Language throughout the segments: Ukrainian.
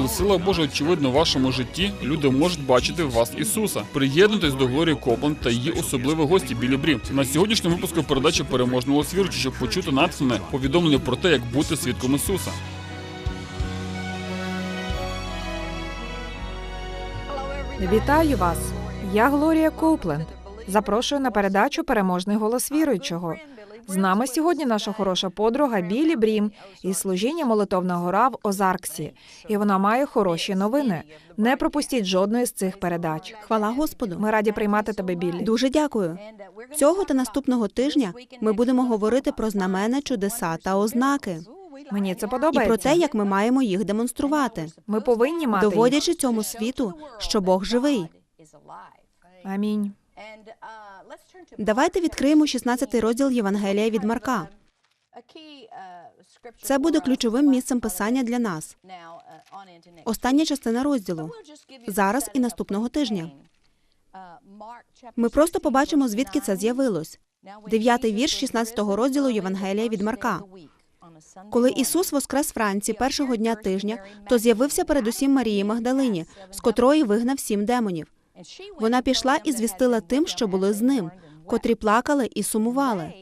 Коли сила Божа очевидна в вашому житті, люди можуть бачити в вас Ісуса. Приєднуйтесь до Глорії Копланд та її особливих гості Білі Брі. На сьогоднішньому випуску передачі переможного свірчу, щоб почути натхнене повідомлення про те, як бути свідком Ісуса. Вітаю вас! Я Глорія Коупленд. Запрошую на передачу Переможний голос віруючого. З нами сьогодні наша хороша подруга Білі Брім із служіння Молитовна гора в Озарксі. І вона має хороші новини. Не пропустіть жодної з цих передач. Хвала Господу. Ми раді приймати тебе, Білі. Дуже дякую. Цього та наступного тижня ми будемо говорити про знамена, чудеса та ознаки Мені це і подобається. про те, як ми маємо їх демонструвати, Ми повинні мати доводячи цьому світу, що Бог живий. Амінь. Давайте відкриємо 16 розділ Євангелія від Марка. Це буде ключовим місцем писання для нас. Остання частина розділу зараз і наступного тижня. Ми просто побачимо, звідки це з'явилось. Дев'ятий вірш 16 розділу Євангелія від Марка. Коли Ісус воскрес вранці першого дня тижня, то з'явився передусім Марії Магдалині, з котрої вигнав сім демонів. Вона пішла і звістила тим, що були з ним, котрі плакали і сумували.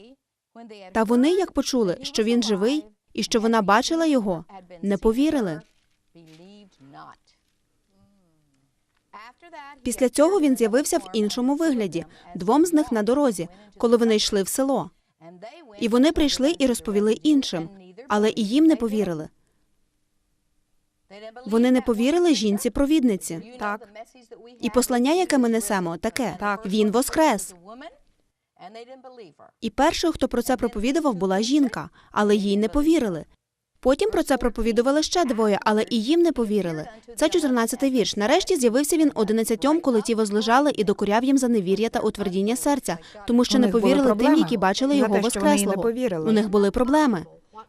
Та вони, як почули, що він живий і що вона бачила його, не повірили. Після цього він з'явився в іншому вигляді, двом з них на дорозі, коли вони йшли в село. І вони прийшли і розповіли іншим, але і їм не повірили. Вони не повірили жінці-провідниці. Так. І послання, яке ми несемо, таке Так. він воскрес. І першою, хто про це проповідував, була жінка, але їй не повірили. Потім про це проповідували ще двоє, але і їм не повірили. Це 14-й вірш. Нарешті з'явився він одинадцятьом, коли ті возлежали і докоряв їм за невір'я та утвердіння серця, тому що не повірили тим, які бачили його воскреслого. У них були проблеми.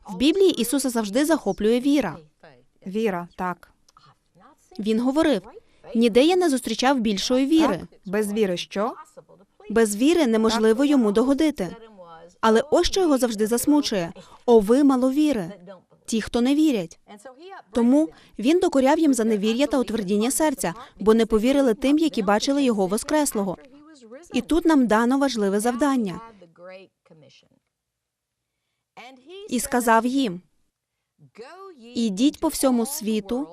В Біблії Ісуса завжди захоплює віра. Віра, так. Він говорив: ніде я не зустрічав більшої віри. Без віри що? Без віри неможливо йому догодити. Але ось що його завжди засмучує: о, ви маловіри, ті, хто не вірять. Тому він докоряв їм за невір'я та утвердіння серця, бо не повірили тим, які бачили його воскреслого. І тут нам дано важливе завдання. І сказав їм: ідіть по всьому світу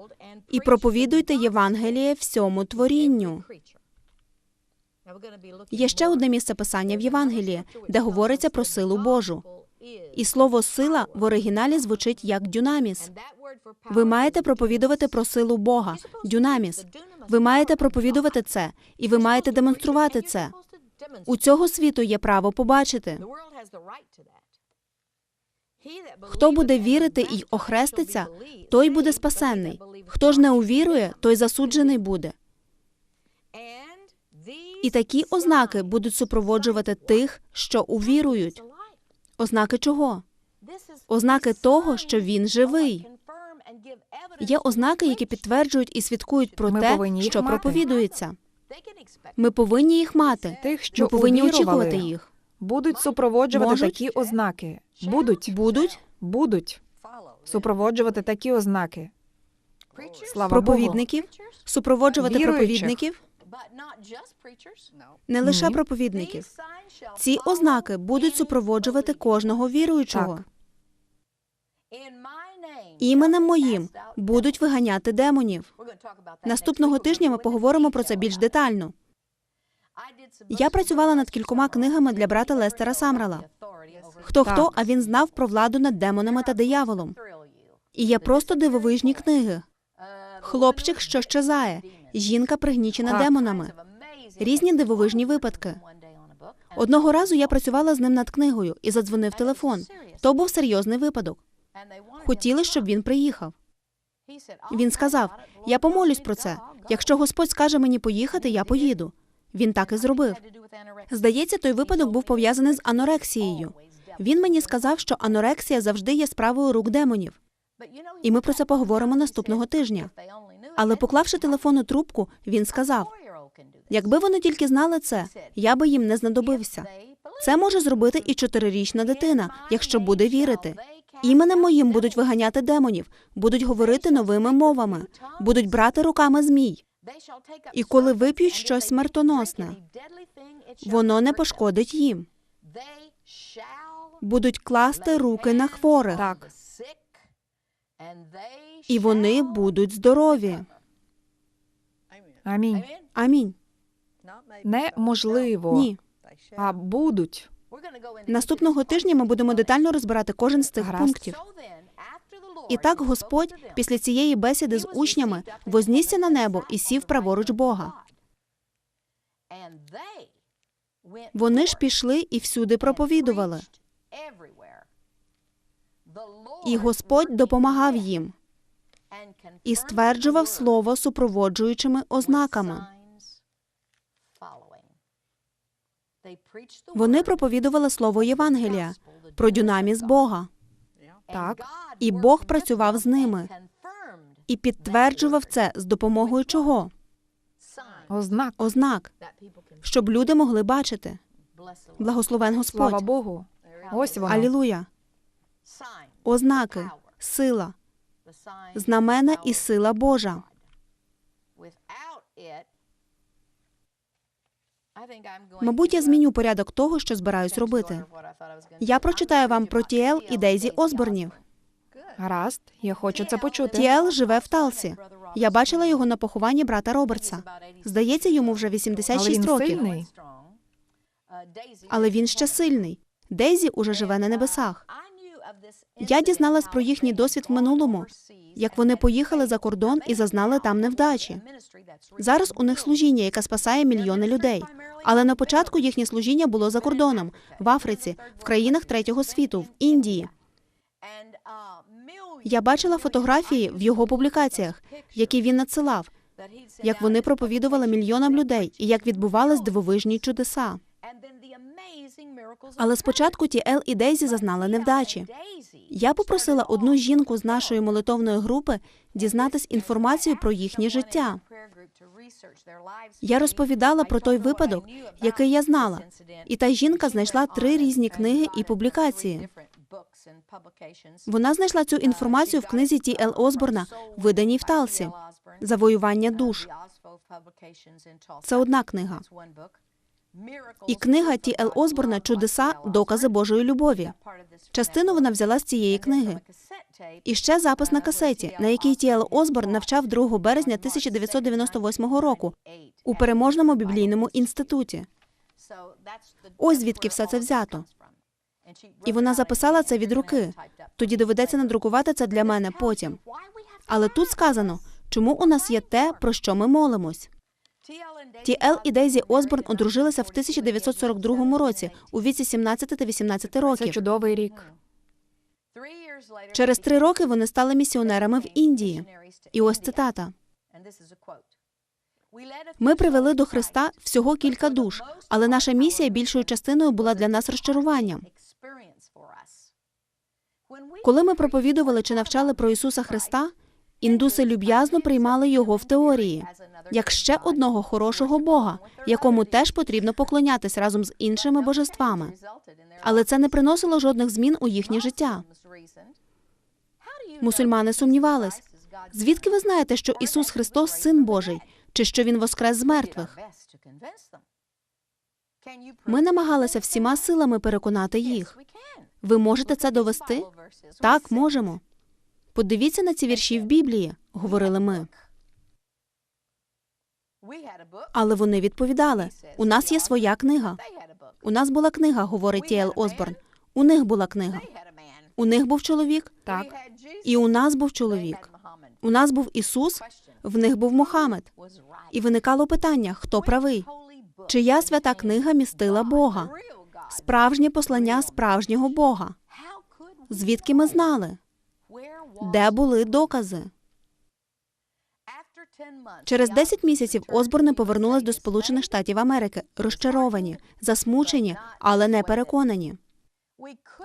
і проповідуйте Євангеліє всьому творінню. Є ще одне місце писання в Євангелії, де говориться про силу Божу. І слово сила в оригіналі звучить як дюнаміс. Ви маєте проповідувати про силу Бога, дюнаміс. Ви маєте проповідувати це, і ви маєте демонструвати це. У цього світу є право побачити. Хто буде вірити і охреститься, той буде спасенний. Хто ж не увірує, той засуджений буде. І такі ознаки будуть супроводжувати тих, що увірують. Ознаки чого? Ознаки того, що він живий. Є ознаки, які підтверджують і свідкують про Ми те, що проповідується. Ми повинні їх мати. Тих, що Ми повинні очікувати їх. Будуть супроводжувати Можуть. такі ознаки. Будуть. Будуть Будуть супроводжувати такі ознаки. Слава проповідників, супроводжувати Віруючих. проповідників, не лише Ні. проповідників. Ці ознаки будуть супроводжувати кожного віруючого. Так. Іменем моїм будуть виганяти демонів. Наступного тижня ми поговоримо про це більш детально. Я працювала над кількома книгами для брата Лестера Самрала. Хто хто, а він знав про владу над демонами та дияволом. І є просто дивовижні книги. Хлопчик, що щезає, жінка пригнічена Так. демонами. Різні дивовижні випадки. Одного разу я працювала з ним над книгою і задзвонив телефон. То був серйозний випадок. Хотіли, щоб він приїхав. Він сказав: Я помолюсь про це. Якщо Господь скаже мені поїхати, я поїду. Він так і зробив. Здається, той випадок був пов'язаний з анорексією. Він мені сказав, що анорексія завжди є справою рук демонів. І ми про це поговоримо наступного тижня. Але поклавши телефонну трубку, він сказав: якби вони тільки знали це, я би їм не знадобився. Це може зробити і чотирирічна дитина, якщо буде вірити. Іменем моїм будуть виганяти демонів, будуть говорити новими мовами, будуть брати руками змій. І коли вип'ють щось смертоносне, Воно не пошкодить їм. Будуть класти руки на хворих, Так. і вони будуть здорові. Амінь. Амінь. Неможливо. Ні. А будуть. Наступного тижня ми будемо детально розбирати кожен з цих Гаразд. пунктів. І так Господь після цієї бесіди з учнями вознісся на небо і сів праворуч Бога. Вони ж пішли і всюди проповідували. І Господь допомагав їм і стверджував слово супроводжуючими ознаками. Вони проповідували слово Євангелія про дюнаміс Бога Так. І Бог працював з ними. і підтверджував це з допомогою чого? Ознак. Ознак, щоб люди могли бачити. Благословен Слава Господь. Богу. Ось воно. Алілуя. Ознаки, сила, знамена і сила Божа. Мабуть, я зміню порядок того, що збираюсь робити. Я прочитаю вам про Тіел і Дейзі Осборнів. Гаразд, я хочу це почути. Тіел живе в Талсі. Я бачила його на похованні брата Робертса. Здається, йому вже Але 86 він років. сильний. Але він ще сильний. Дейзі уже живе на небесах. Я дізналась про їхній досвід в минулому, як вони поїхали за кордон і зазнали там невдачі. Зараз у них служіння, яке спасає мільйони людей. Але на початку їхнє служіння було за кордоном, в Африці, в країнах третього світу, в Індії. Я бачила фотографії в його публікаціях, які він надсилав, як вони проповідували мільйонам людей і як відбувались дивовижні чудеса. Але спочатку ті Ел і Дейзі зазнали невдачі. Я попросила одну жінку з нашої молитовної групи дізнатись інформацію про їхнє життя. Я розповідала про той випадок, який я знала, і та жінка знайшла три різні книги і публікації. Вона знайшла цю інформацію в книзі Ті Ел Осборна, виданій в Талсі Завоювання душ. Це одна книга. І книга Ті Ел Осборна Чудеса, докази Божої любові. Частину вона взяла з цієї книги. І ще запис на касеті, на якій Ті Ел Осборн навчав 2 березня 1998 року у переможному біблійному інституті. Ось звідки все це взято. І вона записала це від руки. Тоді доведеться надрукувати це для мене потім. Але тут сказано, чому у нас є те, про що ми молимось. Ті Ел і Дейзі Осборн одружилися в 1942 році у віці 17 та 18 Це років. чудовий рік. Через три роки вони стали місіонерами в Індії. І ось цитата: ми привели до Христа всього кілька душ, але наша місія більшою частиною була для нас розчаруванням. Коли ми проповідували чи навчали про Ісуса Христа, індуси люб'язно приймали його в теорії як ще одного хорошого Бога, якому теж потрібно поклонятись разом з іншими божествами. Але це не приносило жодних змін у їхнє життя. Мусульмани сумнівались. Звідки ви знаєте, що Ісус Христос син Божий, чи що Він воскрес з мертвих? Ми намагалися всіма силами переконати їх. Ви можете це довести? Так, можемо. Подивіться на ці вірші в Біблії, говорили ми. Але вони відповідали: у нас є своя книга. У нас була книга, говорить Тіел Осборн. У них була книга. У них був чоловік, Так. і у нас був чоловік. У нас був Ісус, в них був Мохамед. І виникало питання: хто правий? Чия свята книга містила Бога? Справжнє послання справжнього Бога. Звідки ми знали? Де були докази? Через 10 місяців Осборни повернулись до Сполучених Штатів Америки, розчаровані, засмучені, але не переконані.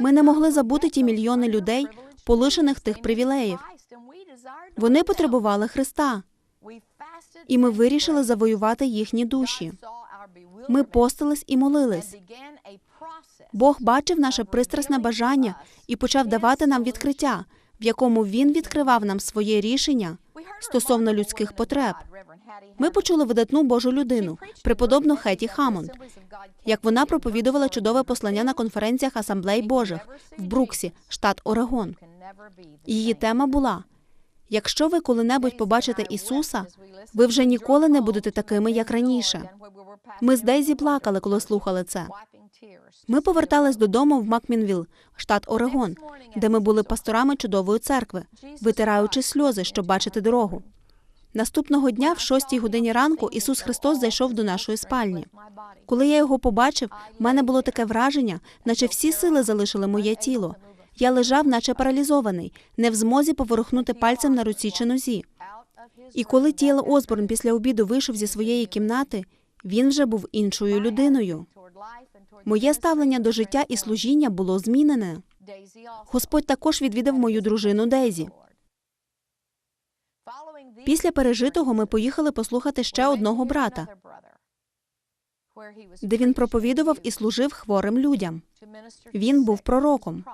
Ми не могли забути ті мільйони людей, полишених тих привілеїв. Вони потребували Христа, і ми вирішили завоювати їхні душі. Ми постились і молились. Бог бачив наше пристрасне бажання і почав давати нам відкриття, в якому він відкривав нам своє рішення стосовно людських потреб. Ми почули видатну Божу людину, преподобну Хеті Хамонд, як вона проповідувала чудове послання на конференціях асамблей Божих в Бруксі, штат Орегон. Її тема була: якщо ви коли-небудь побачите Ісуса, ви вже ніколи не будете такими, як раніше. Ми з Дейзі плакали, коли слухали це. Ми повертались додому в Макмінвіл, штат Орегон, де ми були пасторами чудової церкви, витираючи сльози, щоб бачити дорогу. Наступного дня, в шостій годині ранку, Ісус Христос зайшов до нашої спальні. Коли я його побачив, в мене було таке враження, наче всі сили залишили моє тіло. Я лежав, наче паралізований, не в змозі поворухнути пальцем на руці чи нозі. І коли Тіл Осборн після обіду вийшов зі своєї кімнати, він вже був іншою людиною. Моє ставлення до життя і служіння було змінене. Господь також відвідав мою дружину Дейзі. Після пережитого ми поїхали послухати ще одного брата, де він проповідував і служив хворим людям. Він був пророком.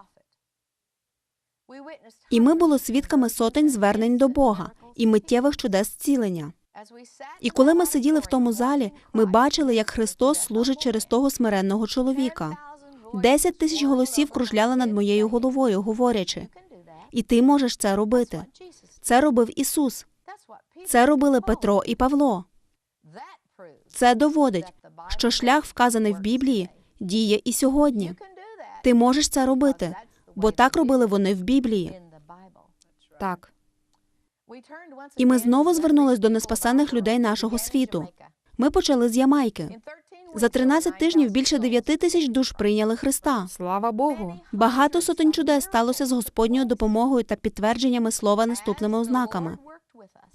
І ми були свідками сотень звернень до Бога і миттєвих чудес зцілення. І коли ми сиділи в тому залі, ми бачили, як Христос служить через того смиренного чоловіка. Десять тисяч голосів кружляли над моєю головою, говорячи: і ти можеш це робити. Це робив Ісус. Це робили Петро і Павло. Це доводить, що шлях, вказаний в Біблії, діє і сьогодні. Ти можеш це робити, бо так робили вони в Біблії. Так, І ми знову звернулись до неспасених людей нашого світу. Ми почали з Ямайки. За 13 тижнів більше 9 тисяч душ прийняли Христа. слава Богу. Багато сотень чудес сталося з Господньою допомогою та підтвердженнями слова наступними ознаками.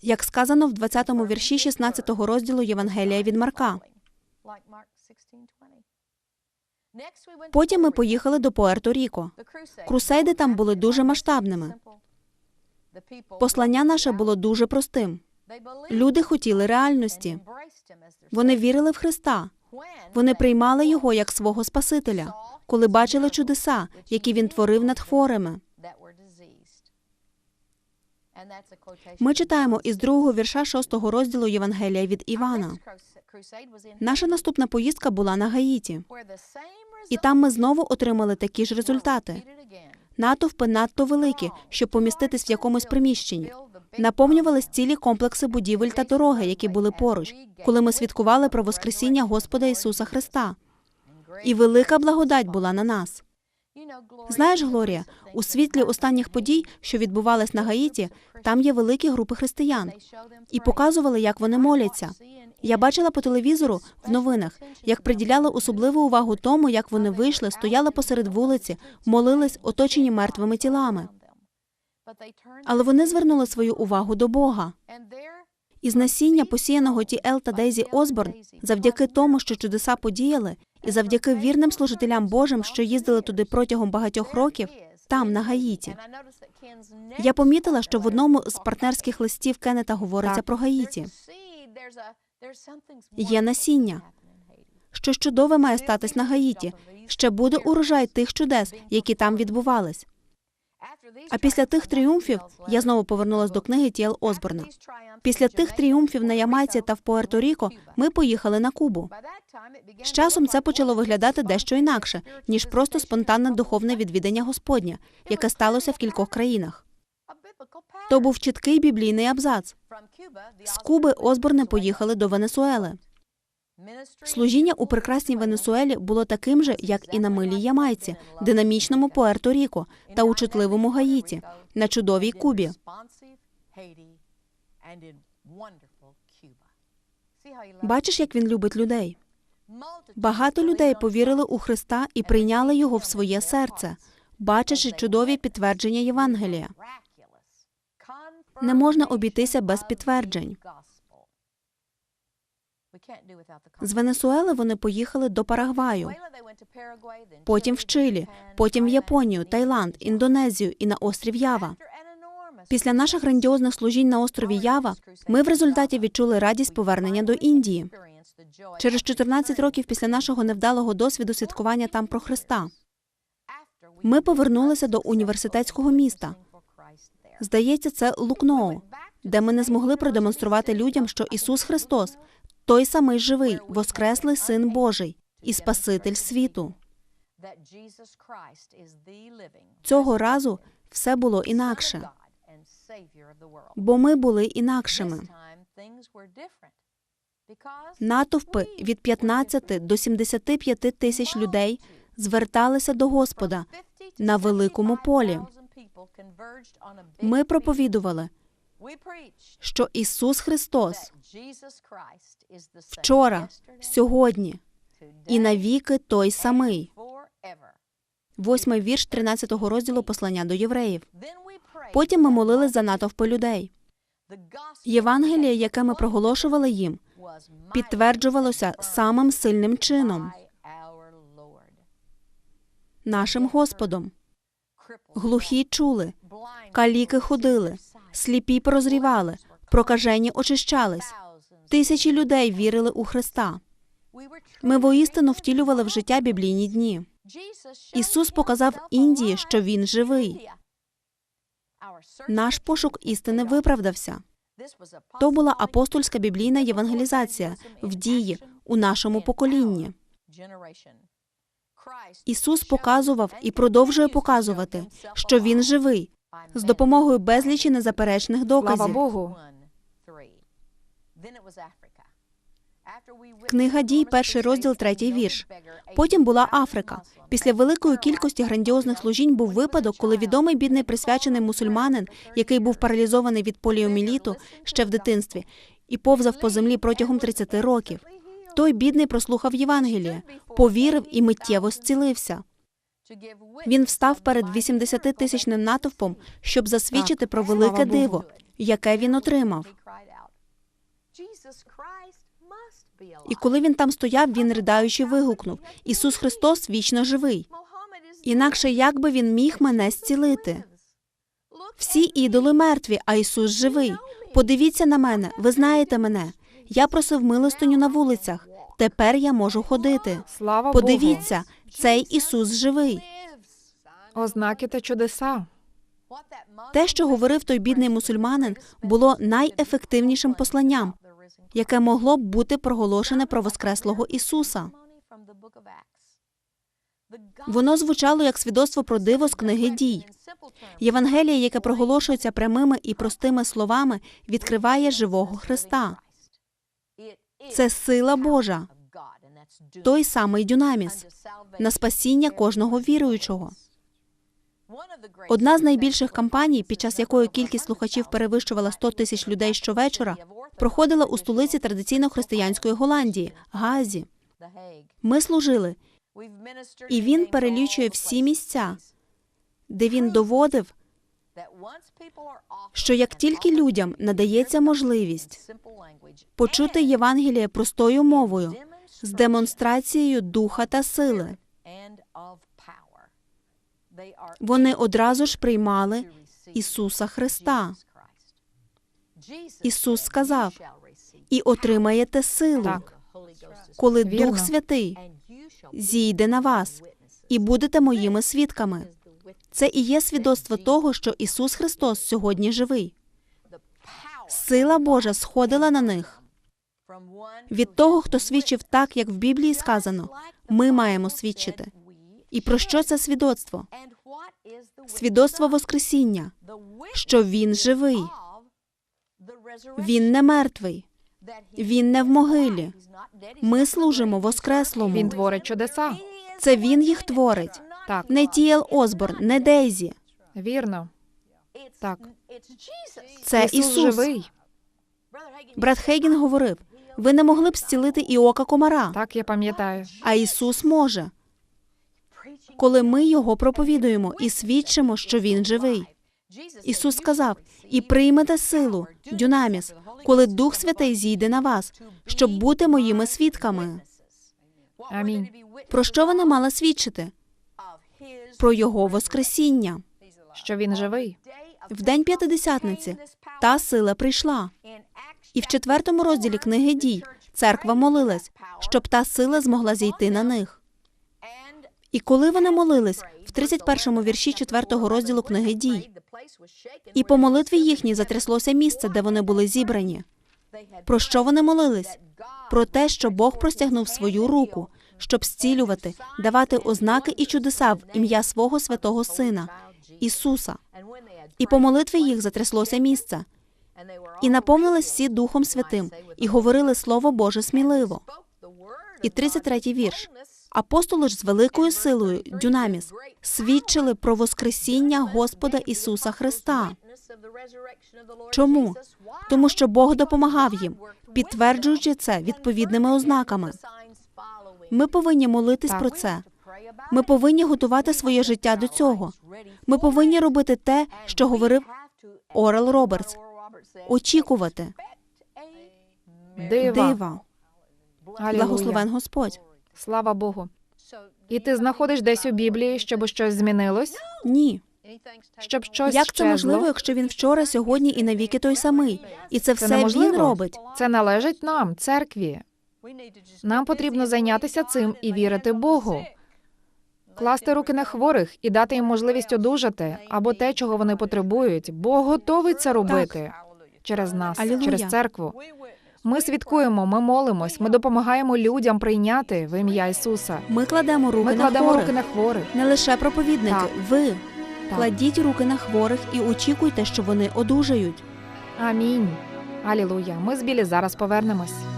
Як сказано в 20-му вірші 16-го розділу Євангелія від Марка. Потім ми поїхали до Пуерто-Ріко. Крусейди там були дуже масштабними. Послання наше було дуже простим. Люди хотіли реальності. Вони вірили в Христа. Вони приймали його як свого Спасителя, коли бачили чудеса, які він творив над хворими. Ми читаємо із другого вірша шостого розділу Євангелія від Івана. Наша наступна поїздка була на Гаїті, і там ми знову отримали такі ж результати. Натовпи надто великі, щоб поміститись в якомусь приміщенні. Наповнювались цілі комплекси будівель та дороги, які були поруч, коли ми святкували про Воскресіння Господа Ісуса Христа. І велика благодать була на нас. Знаєш, Глорія, у світлі останніх подій, що відбувались на Гаїті, там є великі групи християн, і показували, як вони моляться. Я бачила по телевізору в новинах, як приділяли особливу увагу тому, як вони вийшли, стояли посеред вулиці, молились, оточені мертвими тілами. Але вони звернули свою увагу до Бога. Із насіння, посіяного Ті-Ел та Дейзі Осборн, завдяки тому, що чудеса подіяли, і завдяки вірним служителям Божим, що їздили туди протягом багатьох років, там, на Гаїті. Я помітила, що в одному з партнерських листів Кеннета говориться про Гаїті. Є насіння. Що чудове має статись на Гаїті. Ще буде урожай тих чудес, які там відбувались. А після тих тріумфів я знову повернулась до книги Тіл Осборна. Після тих тріумфів на Ямайці та в Пуерто-Ріко ми поїхали на Кубу. З часом це почало виглядати дещо інакше, ніж просто спонтанне духовне відвідання Господня, яке сталося в кількох країнах. То був чіткий біблійний абзац. З Куби Осборни поїхали до Венесуели. Служіння у прекрасній Венесуелі було таким же, як і на милій Ямайці, динамічному Пуерто-Ріко та у чутливому Гаїті, на чудовій Кубі. Бачиш, як він любить людей. Багато людей повірили у Христа і прийняли його в своє серце, бачачи чудові підтвердження Євангелія. Не можна обійтися без підтверджень. З Венесуели вони поїхали до Парагваю, потім в Чилі, потім в Японію, Таїланд, Індонезію і на острів Ява. Після наших грандіозних служінь на острові Ява ми в результаті відчули радість повернення до Індії. Через 14 років після нашого невдалого досвіду святкування там про Христа. Ми повернулися до університетського міста. Здається, це Лукноу, де ми не змогли продемонструвати людям, що Ісус Христос той самий живий, воскреслий Син Божий і Спаситель світу. Цього разу все було інакше, бо ми були інакшими. Натовпи від 15 до 75 тисяч людей зверталися до Господа на великому полі. Ми проповідували, що Ісус Христос вчора, сьогодні і навіки той самий. Восьмий вірш 13 розділу послання до євреїв. Потім ми молили за натовпи людей. Євангеліє, яке ми проголошували їм, підтверджувалося самим сильним чином нашим Господом. Глухі чули, каліки ходили, сліпі прозрівали, прокажені очищались. Тисячі людей вірили у Христа. Ми воістину втілювали в життя біблійні дні. Ісус показав Індії, що Він живий. Наш пошук істини виправдався. То була апостольська біблійна євангелізація в дії у нашому поколінні. Ісус показував і продовжує показувати, що Він живий з допомогою безлічі незаперечних Слава доказів. Богу. Книга дій, перший розділ, третій вірш. Потім була Африка. Після великої кількості грандіозних служінь був випадок, коли відомий бідний присвячений мусульманин, який був паралізований від поліоміліту ще в дитинстві, і повзав по землі протягом 30 років. Той бідний прослухав Євангеліє, повірив і миттєво зцілився. Він встав перед 80-тисячним натовпом, щоб засвідчити про велике диво, яке він отримав. І коли він там стояв, він ридаючи вигукнув: Ісус Христос вічно живий. Інакше як би він міг мене зцілити? Всі ідоли мертві, а Ісус живий. Подивіться на мене, ви знаєте мене. Я просив милостиню на вулицях. Тепер я можу ходити. Слава Подивіться, цей Ісус живий. Ознаки та чудеса. Те, що говорив той бідний мусульманин, було найефективнішим посланням, яке могло б бути проголошене про Воскреслого Ісуса. Воно звучало як свідоцтво про диво з книги дій. Євангеліє, яке проголошується прямими і простими словами, відкриває живого Христа. Це сила Божа, той самий дюнаміс на спасіння кожного віруючого. Одна з найбільших кампаній, під час якої кількість слухачів перевищувала 100 тисяч людей щовечора, проходила у столиці традиційно християнської Голландії Газі. Ми служили, і він перелічує всі місця, де він доводив, що як тільки людям надається можливість почути Євангеліє простою мовою з демонстрацією духа та сили, вони одразу ж приймали Ісуса Христа. Ісус сказав, і отримаєте силу, Так. коли Вірно. Дух Святий зійде на вас, і будете моїми свідками. Це і є свідоцтво того, що Ісус Христос сьогодні живий. Сила Божа сходила на них. Від того, хто свідчив так, як в Біблії сказано, ми маємо свідчити. І про що це свідоцтво? Свідоцтво Воскресіння, що Він живий. Він не мертвий. Він не в могилі. Ми служимо Воскреслому. Він творить чудеса. Це він їх творить. Так, Не Тіел Осборн, не Дейзі. вірно. Так. Це Ісус, живий. Брат Хейген говорив: ви не могли б зцілити і ока комара, Так, я пам'ятаю. а Ісус може. Коли ми його проповідуємо і свідчимо, що він живий. Ісус сказав: і приймете силу, дюнаміс, коли Дух Святий зійде на вас, щоб бути моїми свідками. Амінь. Про що вона мала свідчити? Про його Воскресіння. Що він живий. В день п'ятидесятниці та сила прийшла. І в четвертому розділі книги дій церква молилась, щоб та сила змогла зійти на них. І коли вони молились в 31-му вірші 4 розділу книги дій, і по молитві їхній затряслося місце, де вони були зібрані. Про що вони молились? Про те, що Бог простягнув свою руку, щоб зцілювати, давати ознаки і чудеса в ім'я свого святого Сина Ісуса. І по молитві їх затряслося місце, і наповнились всі Духом Святим, і говорили Слово Боже сміливо. І 33-й вірш. Апостоли ж з великою силою, дюнаміс, свідчили про Воскресіння Господа Ісуса Христа. Чому? Тому що Бог допомагав їм, підтверджуючи це відповідними ознаками. Ми повинні молитись про це. Ми повинні готувати своє життя до цього. Ми повинні робити те, що говорив Орел Робертс. Очікувати Дива. дива. Благословен Господь. Слава Богу. І ти знаходиш десь у Біблії, щоб щось змінилось, Ні. щоб щось Як це можливо, якщо він вчора, сьогодні і навіки той самий? І це Це все неможливо. він робить. Це належить нам, церкві. Нам потрібно зайнятися цим і вірити Богу. Класти руки на хворих і дати їм можливість одужати або те, чого вони потребують. Бог готовий це робити через нас, Алілуя. через церкву. Ми свідкуємо, ми молимось, ми допомагаємо людям прийняти в ім'я Ісуса. Ми кладемо руки Ми на кладемо хворих. руки на хворих. Не лише проповідники, Так. ви Так. кладіть руки на хворих і очікуйте, що вони одужають. Амінь. Алілуя. Ми з Білі зараз повернемось. –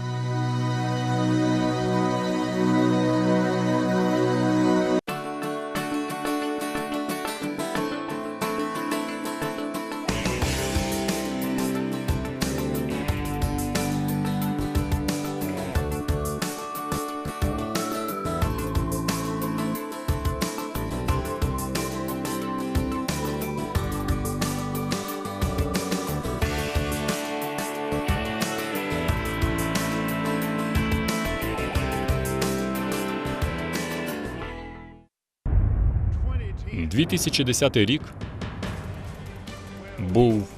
2010 рік був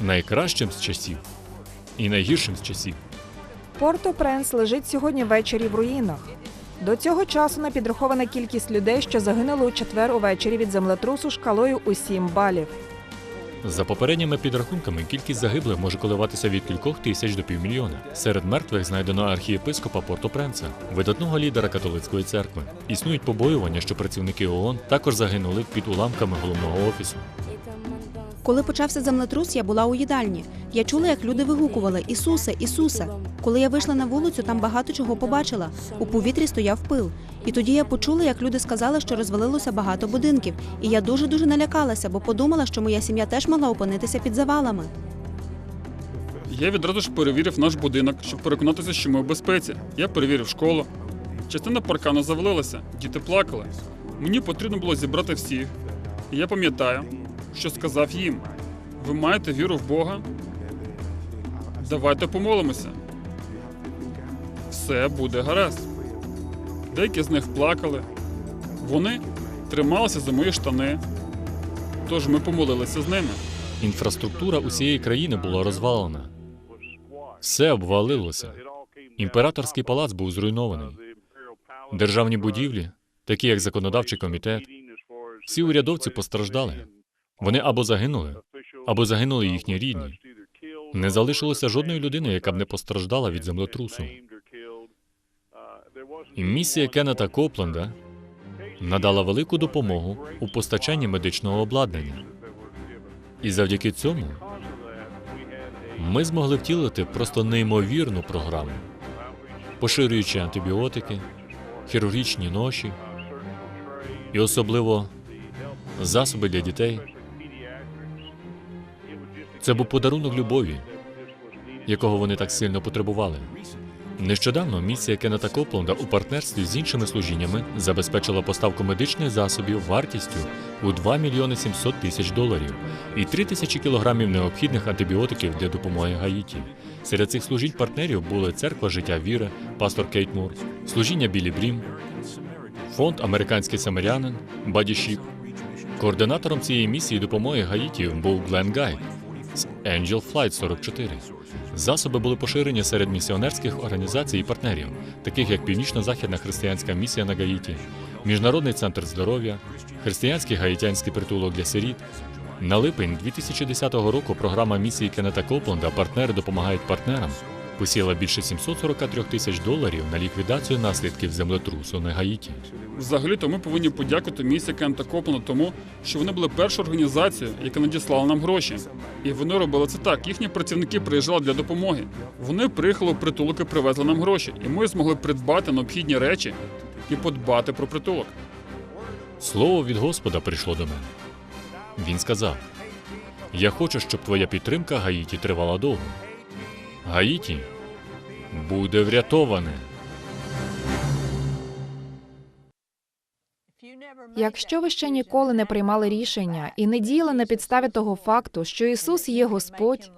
найкращим з часів і найгіршим з часів. Порто-Пренс лежить сьогодні ввечері в руїнах. До цього часу не підрахована кількість людей, що загинули у четвер увечері від землетрусу шкалою у 7 балів. За попередніми підрахунками, кількість загиблих може коливатися від кількох тисяч до півмільйона. Серед мертвих знайдено архієпископа Порто-Пренца, видатного лідера католицької церкви. Існують побоювання, що працівники ООН також загинули під уламками головного офісу. Коли почався землетрус, я була у їдальні. Я чула, як люди вигукували Ісусе, Ісусе. Коли я вийшла на вулицю, там багато чого побачила. У повітрі стояв пил. І тоді я почула, як люди сказали, що розвалилося багато будинків. І я дуже дуже налякалася, бо подумала, що моя сім'я теж могла опинитися під завалами. Я відразу ж перевірив наш будинок, щоб переконатися, що ми в безпеці. Я перевірив школу. Частина паркану завалилася, діти плакали. Мені потрібно було зібрати всіх. Я пам'ятаю, що сказав їм: ви маєте віру в Бога? Давайте помолимося. Все буде гаразд. Деякі з них плакали. Вони трималися за мої штани. Тож ми помолилися з ними. Інфраструктура усієї країни була розвалена. Все обвалилося. Імператорський палац був зруйнований. Державні будівлі, такі як законодавчий комітет, всі урядовці постраждали. Вони або загинули, або загинули їхні рідні. Не залишилося жодної людини, яка б не постраждала від землетрусу. І місія Кеннета Копленда надала велику допомогу у постачанні медичного обладнання. І завдяки цьому ми змогли втілити просто неймовірну програму, поширюючи антибіотики, хірургічні ноші і особливо засоби для дітей. Це був подарунок любові, якого вони так сильно потребували. Нещодавно місія Кеннета Копленда у партнерстві з іншими служіннями забезпечила поставку медичних засобів вартістю у 2 мільйони 700 тисяч доларів і 3 тисячі кілограмів необхідних антибіотиків для допомоги Гаїті. Серед цих служінь партнерів були церква життя віри, пастор Кейт Мур, служіння Білі Брім, фонд Американський самарянин, Баді Шіп. Координатором цієї місії допомоги Гаїті був Глен Гайд. З Angel Flight 44. Засоби були поширені серед місіонерських організацій і партнерів, таких як Північно-Західна християнська місія на Гаїті, Міжнародний центр здоров'я, Християнський гаїтянський притулок для сиріт. На липень 2010 року програма місії Кеннета Копленда Партнери допомагають партнерам посіяла більше 743 тисяч доларів на ліквідацію наслідків землетрусу на Гаїті. Взагалі-то ми повинні подякувати місії Кента Копленда тому, що вони були першою організацією, яка надіслала нам гроші. І вони робили це так. Їхні працівники приїжджали для допомоги. Вони приїхали в притулок і привезли нам гроші, і ми змогли придбати необхідні речі і подбати про притулок. Слово від Господа прийшло до мене. Він сказав: Я хочу, щоб твоя підтримка Гаїті тривала довго. Гаїті буде врятоване. Якщо ви ще ніколи не приймали рішення і не діяли на підставі того факту, що Ісус є Господь,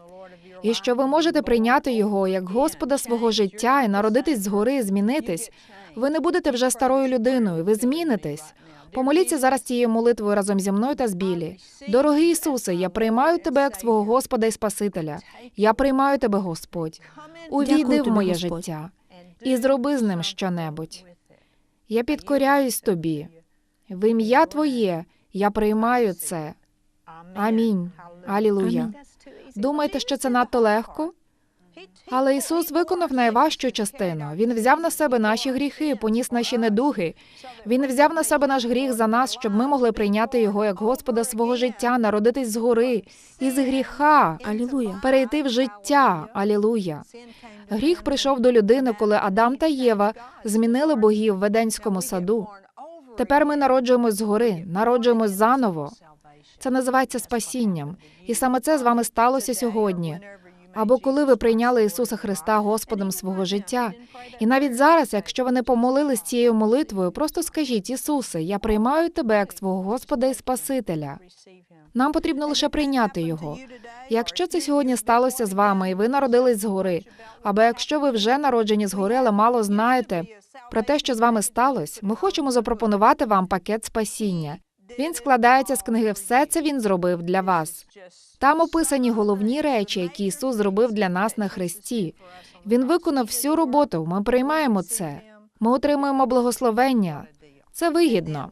і що ви можете прийняти його як Господа свого життя і народитись згори, і змінитись, ви не будете вже старою людиною, ви змінитесь. Помоліться зараз цією молитвою разом зі мною та з Білі. Дорогий Ісусе, я приймаю тебе як свого Господа і Спасителя. Я приймаю тебе, Господь. Увійди в моє життя і зроби з ним щонебудь. Я підкоряюсь тобі. В ім'я Твоє я приймаю це. Амінь. Алілуя. Думаєте, що це надто легко? Але Ісус виконав найважчу частину. Він взяв на себе наші гріхи, поніс наші недуги. Він взяв на себе наш гріх за нас, щоб ми могли прийняти його як Господа свого життя, народитись згори, із гріха, Алілуя. перейти в життя. Алілуя. Гріх прийшов до людини, коли Адам та Єва змінили богів в Еденському саду. Тепер ми народжуємось згори, народжуємось заново. Це називається спасінням. І саме це з вами сталося сьогодні. Або коли ви прийняли Ісуса Христа Господом свого життя. І навіть зараз, якщо ви не помолились цією молитвою, просто скажіть, Ісусе, я приймаю тебе як свого Господа і Спасителя. Нам потрібно лише прийняти його. Якщо це сьогодні сталося з вами, і ви народились згори, або якщо ви вже народжені згори, але мало знаєте про те, що з вами сталося, ми хочемо запропонувати вам пакет спасіння. Він складається з книги Все це він зробив для вас. Там описані головні речі, які Ісус зробив для нас на Христі. Він виконав всю роботу. Ми приймаємо це. Ми отримуємо благословення. Це вигідно.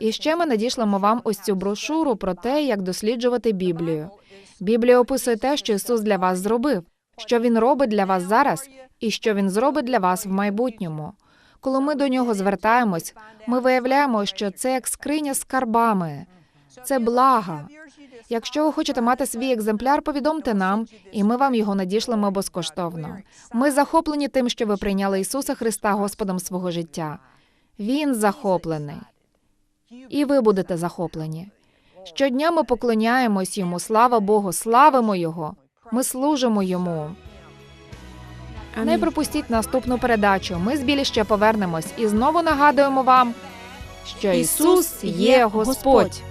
І ще ми надішлемо вам ось цю брошуру про те, як досліджувати Біблію. Біблія описує те, що Ісус для вас зробив, що Він робить для вас зараз, і що Він зробить для вас в майбутньому. Коли ми до нього звертаємось, ми виявляємо, що це як скриня з скарбами, це блага. Якщо ви хочете мати свій екземпляр, повідомте нам, і ми вам його надішлемо безкоштовно. Ми захоплені тим, що ви прийняли Ісуса Христа Господом свого життя. Він захоплений, і ви будете захоплені. Щодня ми поклоняємось йому, слава Богу, славимо Його. Ми служимо йому. Не пропустіть наступну передачу. Ми з білі ще повернемось і знову нагадуємо вам, що Ісус є. Господь.